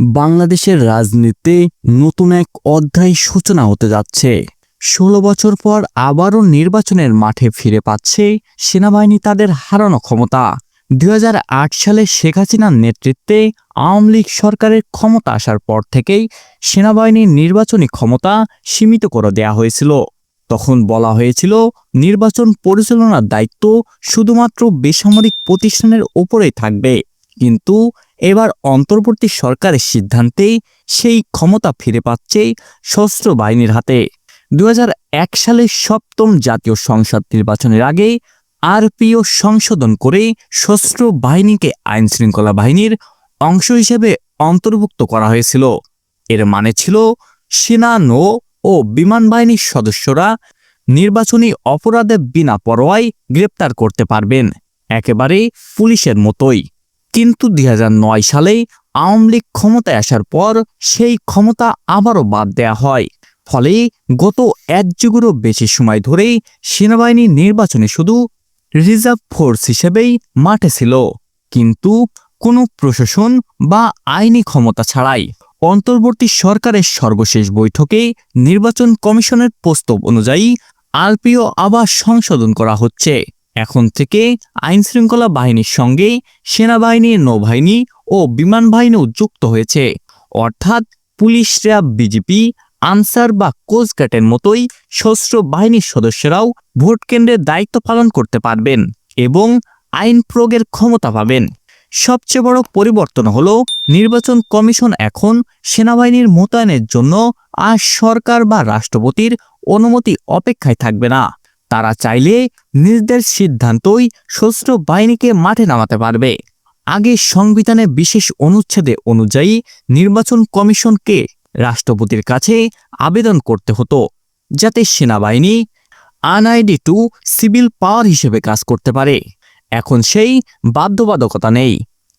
বাংলাদেশের রাজনীতিতে নতুন এক অধ্যায় সূচনা হতে যাচ্ছে। ষোলো বছর পর আবারও নির্বাচনের মাঠে ফিরে পাচ্ছে সেনাবাহিনী তাদের হারানো ক্ষমতা। দু হাজার আট সালে শেখ হাসিনার নেতৃত্বে আওয়ামী লীগ সরকারের ক্ষমতা আসার পর থেকেই সেনাবাহিনীর নির্বাচনী ক্ষমতা সীমিত করে দেয়া হয়েছিল। তখন বলা হয়েছিল, নির্বাচন পরিচালনার দায়িত্ব শুধুমাত্র বেসামরিক প্রতিষ্ঠানের ওপরেই থাকবে। কিন্তু এবার অন্তর্বর্তী সরকারের সিদ্ধান্তেই সেই ক্ষমতা ফিরে পাচ্ছে সশস্ত্র বাহিনীর হাতে। দু হাজার এক সালের সপ্তম জাতীয় সংসদ নির্বাচনের আগে আরপিও সংশোধন করে সশস্ত্র বাহিনীকে আইন শৃঙ্খলা বাহিনীর অংশ হিসেবে অন্তর্ভুক্ত করা হয়েছিল। এর মানে ছিল সেনা, নৌ ও বিমান বাহিনীর সদস্যরা নির্বাচনী অপরাধে বিনা পরোয়ায় গ্রেপ্তার করতে পারবেন। একেবারে পুলিশের মতোই। কিন্তু দুই হাজার নয় সালে আওয়ামী লীগ ক্ষমতায় আসার পর সেই ক্ষমতা আবারও বাদ দেয়া হয়। ফলে গত এক যুগেরও বেশি সময় ধরেই সেনাবাহিনী নির্বাচনে শুধু রিজার্ভ ফোর্স হিসেবেই মাঠে ছিল। কিন্তু কোনো প্রশাসন বা আইনি ক্ষমতা ছাড়াই অন্তর্বর্তী সরকারের সর্বশেষ বৈঠকে নির্বাচন কমিশনের প্রস্তাব অনুযায়ী আরপিও আবার সংশোধন করা হচ্ছে। এখন থেকে আইন শৃঙ্খলা বাহিনীর সঙ্গে সেনাবাহিনী, নৌবাহিনী ও বিমান বাহিনীও যুক্ত হয়েছে। অর্থাৎ পুলিশ র্যাব বিজেপি, আনসার বা কোস্টগার্ডের মতোই সশস্ত্র বাহিনীর সদস্যরাও ভোট কেন্দ্রের দায়িত্ব পালন করতে পারবেন এবং আইন প্রয়োগের ক্ষমতা পাবেন। সবচেয়ে বড় পরিবর্তন হল নির্বাচন কমিশন এখন সেনাবাহিনীর মোতায়েনের জন্য আর সরকার বা রাষ্ট্রপতির অনুমতি অপেক্ষায় থাকবে না। তারা চাইলে নিজেদের সিদ্ধান্তই সশস্ত্র বাহিনীকে মাঠে নামাতে পারবে। আগে সংবিধানে বিশেষ অনুচ্ছেদে অনুযায়ী নির্বাচন কমিশনকে রাষ্ট্রপতির কাছে আবেদন করতে হতো, যাতে সেনাবাহিনী আনআইডি টু সিভিল পাওয়ার হিসেবে কাজ করতে পারে। এখন সেই বাধ্যবাধকতা নেই।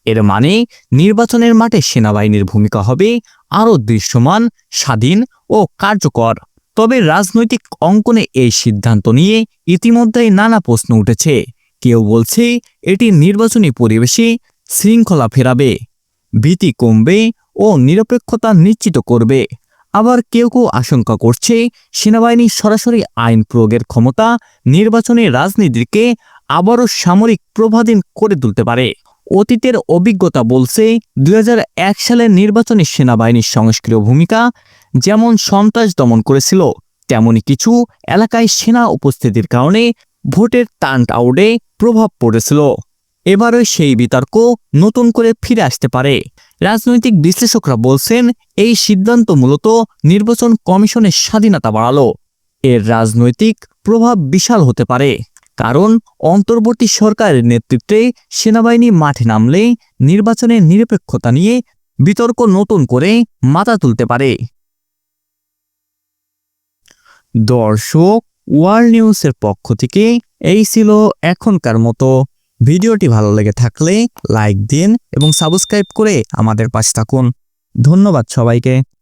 এর মানে নির্বাচনের মাঠে সেনাবাহিনীর ভূমিকা হবে আরও দৃশ্যমান, স্বাধীন ও কার্যকর। তবে রাজনৈতিক অঙ্কনে এই সিদ্ধান্ত নিয়ে ইতিমধ্যেই নানা প্রশ্ন উঠেছে। কেউ বলছে, এটি নির্বাচনী পরিবেশে শৃঙ্খলা ফেরাবে, ভীতি কমবে ও নিরপেক্ষতা নিশ্চিত করবে। আবার কেউ কেউ আশঙ্কা করছে, সেনাবাহিনী সরাসরি আইন প্রয়োগের ক্ষমতা নির্বাচনে রাজনীতিকে আবারও সামরিক প্রভাধীন করে তুলতে পারে। অতীতের অভিজ্ঞতা বলছে দু হাজার এক সালের নির্বাচনী সেনাবাহিনীর সংস্ক্রিয় ভূমিকা যেমন সন্ত্রাস দমন করেছিল, তেমনি কিছু এলাকায় সেনা উপস্থিতির কারণে ভোটের টার্ন আউটে প্রভাব পড়েছিল। এবারও সেই বিতর্ক নতুন করে ফিরে আসতে পারে। রাজনৈতিক বিশ্লেষকরা বলছেন, এই সিদ্ধান্ত মূলত নির্বাচন কমিশনের স্বাধীনতা বাড়ালো। এর রাজনৈতিক প্রভাব বিশাল হতে পারে। কারণ অন্তর্বর্তী সরকারের নেতৃত্বে সেনাবাহিনী মাঠে নামলে নির্বাচনের নিরপেক্ষতা নিয়ে বিতর্ক নতুন করে মাথা তুলতে পারে। দর্শক, ওয়ার্ল্ড নিউজের পক্ষ থেকে এই ছিল এখনকার মতো। ভিডিওটি ভালো লেগে থাকলে লাইক দিন এবং সাবস্ক্রাইব করে আমাদের পাশে থাকুন। ধন্যবাদ সবাইকে।